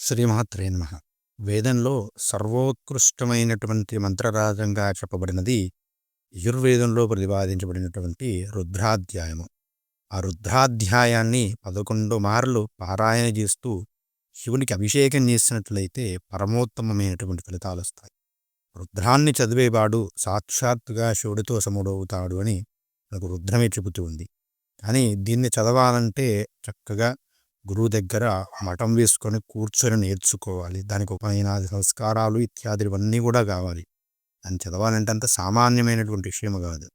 శ్రీమాత్రే నమ. వేదంలో సర్వోత్కృష్టమైనటువంటి మంత్రరాజంగా చెప్పబడినది యజుర్వేదంలో ప్రతిపాదించబడినటువంటి రుద్రాధ్యాయము. ఆ రుద్రాధ్యాయాన్ని పదకొండు మార్లు పారాయణ చేస్తూ శివునికి అభిషేకం చేసినట్లయితే పరమోత్తమమైనటువంటి ఫలితాలు వస్తాయి. రుద్రాన్ని చదివేవాడు సాక్షాత్తుగా శివుడితో సముడవుతాడు అని మనకు రుద్రమే చెబుతూ ఉంది. కానీ దీన్ని చదవాలంటే చక్కగా గురువు దగ్గర మఠం వేసుకొని కూర్చొని నేర్చుకోవాలి. దానికి ఉపనయనాది సంస్కారాలు ఇత్యాది ఇవన్నీ కూడా కావాలి. దాన్ని చదవాలంటే అంత సామాన్యమైనటువంటి విషయం కాదు.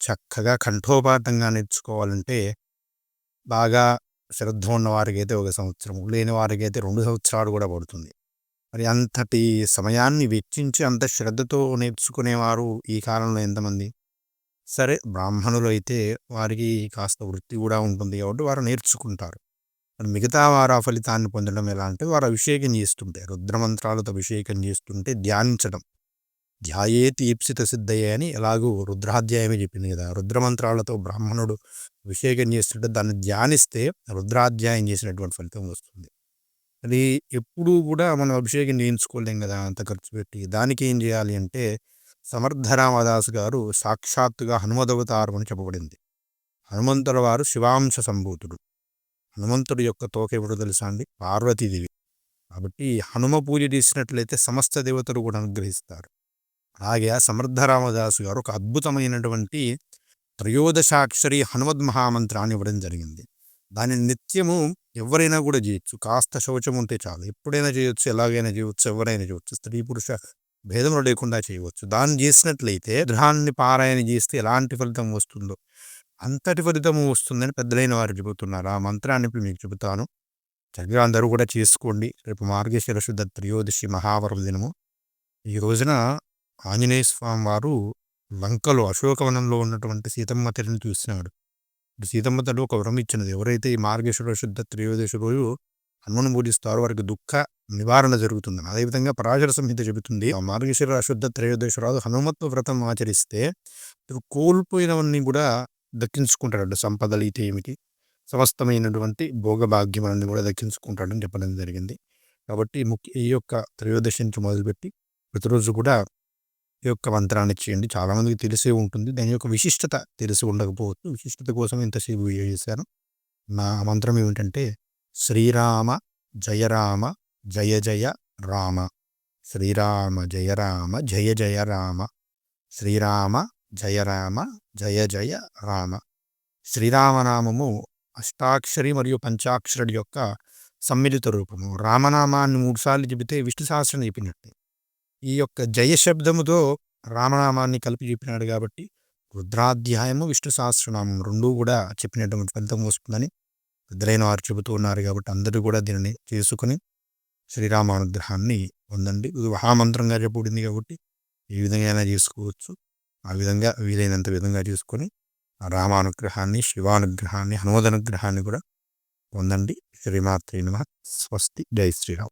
చక్కగా కంఠోపాఠంగా నేర్చుకోవాలంటే బాగా శ్రద్ధ ఉన్న వారికైతే ఒక సంవత్సరం లేని వారికి అయితే రెండు సంవత్సరాలు కూడా పడుతుంది. మరి అంతటి సమయాన్ని వెచ్చించి అంత శ్రద్ధతో నేర్చుకునేవారు ఈ కాలంలో ఎంతమంది? సరే బ్రాహ్మణులు అయితే వారికి కాస్త వృత్తి కూడా ఉంటుంది కాబట్టి వారు నేర్చుకుంటారు. మిగతా వారు ఆ ఫలితాన్ని పొందడం ఎలా అంటే వారు అభిషేకం చేస్తుంటే రుద్రమంత్రాలతో అభిషేకం చేస్తుంటే ధ్యానించడం. ధ్యాయేతి ఈప్సిత సిద్ధయ్య అని ఎలాగూ రుద్రాధ్యాయమే చెప్పింది కదా! రుద్రమంత్రాలతో బ్రాహ్మణుడు అభిషేకం చేస్తుంటే దాన్ని ధ్యానిస్తే రుద్రాధ్యాయం చేసినటువంటి ఫలితం వస్తుంది. అది ఎప్పుడూ కూడా మనం అభిషేకం చేయించుకోలేం కదా! అంత ఖర్చు పెట్టి. దానికి ఏం చేయాలి అంటే సమర్థరామదాస్ గారు సాక్షాత్తుగా హనుమదవతారం అని చెప్పబడింది. హనుమంతుల వారు శివాంశ సంభూతుడు. హనుమంతుడి యొక్క తోక ఎవరు తెలుసా అండి? పార్వతీదేవి. కాబట్టి హనుమ పూజ చేసినట్లయితే సమస్త దేవతలు కూడా అనుగ్రహిస్తారు. అలాగే సమర్థ రామదాసు గారు ఒక అద్భుతమైనటువంటి త్రయోదశాక్షరి హనుమద్ మహామంత్రాన్ని ఇవ్వడం జరిగింది. దాన్ని నిత్యము ఎవరైనా కూడా చేయొచ్చు. కాస్త శౌచం ఉంటే చాలు. ఎప్పుడైనా చేయొచ్చు. ఎలాగైనా చేయవచ్చు ఎవరైనా చేయవచ్చు స్త్రీ పురుష భేదంలో లేకుండా చేయవచ్చు. దాన్ని చేసినట్లయితే గ్రహాన్ని పారాయణ చేస్తే ఎలాంటి ఫలితం వస్తుందో అంతటి ఫలితము వస్తుందని పెద్దలైన వారు చెబుతున్నారు. ఆ మంత్రాన్ని ఇప్పుడు మీకు చెబుతాను. చక్కగా అందరూ కూడా చేసుకోండి. రేపు మార్గేశ్వర శుద్ధ త్రయోదశి మహావరం దినము. ఈ రోజున ఆంజనేయ స్వామి వారు లంకలో అశోకవనంలో ఉన్నటువంటి సీతమ్మ తల్లిని చూసినాడు. సీతమ్మ తల్లి ఒక వరం ఇచ్చినది. ఎవరైతే ఈ మార్గేశ్వర శుద్ధ త్రయోదశి రోజు హనుమను పూజిస్తారో వారికి దుఃఖ నివారణ జరుగుతుంది. అదేవిధంగా పరాశర సంహిత చెబుతుంది. ఆ మార్గేశ్వర శుద్ధ త్రయోదశి రాజు హనుమత్వ వ్రతం ఆచరిస్తే కోల్పోయినవన్నీ కూడా దక్కించుకుంటాడు సంపదలు అయితే ఏమిటి సమస్తమైనటువంటి భోగభాగ్యములన్నీ కూడా దక్కించుకుంటాడని చెప్పడం జరిగింది. కాబట్టి ముఖ్య ఈ యొక్క త్రయోదశి నుంచి మొదలుపెట్టి ప్రతిరోజు కూడా ఈ యొక్క మంత్రాన్ని చేయండి. చాలామందికి తెలిసే ఉంటుంది. దాని యొక్క విశిష్టత తెలిసి ఉండకపోవచ్చు. విశిష్టత కోసం ఇంతసేపు చేశాను. నా మంత్రం ఏమిటంటే శ్రీరామ జయ రామ జయ జయ రామ. శ్రీరామ జయ రామ జయ జయ రామ. శ్రీరామ జయ రామ జయ జయ రామ. శ్రీరామనామము అష్టాక్షరి మరియు పంచాక్షరుడి యొక్క సమ్మిళిత రూపము. రామనామాన్ని మూడుసార్లు చెబితే విష్ణు సహస్రం చెప్పినట్టే. ఈ యొక్క జయ శబ్దముతో రామనామాన్ని కలిపి చెప్పినాడు కాబట్టి రుద్రాధ్యాయము విష్ణు సహస్రనామం రెండూ కూడా చెప్పినటువంటి ఫలితం వస్తుందని పెద్దలైన వారు చెబుతూ ఉన్నారు కాబట్టి అందరూ కూడా దీనిని చేసుకుని శ్రీరామానుగ్రహాన్ని పొందండి. ఇది మహామంత్రంగా చెప్పబడింది కాబట్టి ఏ విధంగా చేసుకోవచ్చు. ఆ విధంగా వీలైనంత విధంగా తీసుకొని రామానుగ్రహాన్ని శివానుగ్రహాన్ని హనుమదనుగ్రహాన్ని కూడా పొందండి. శ్రీమాత్రి నమ. స్వస్తి. జై శ్రీరామ్.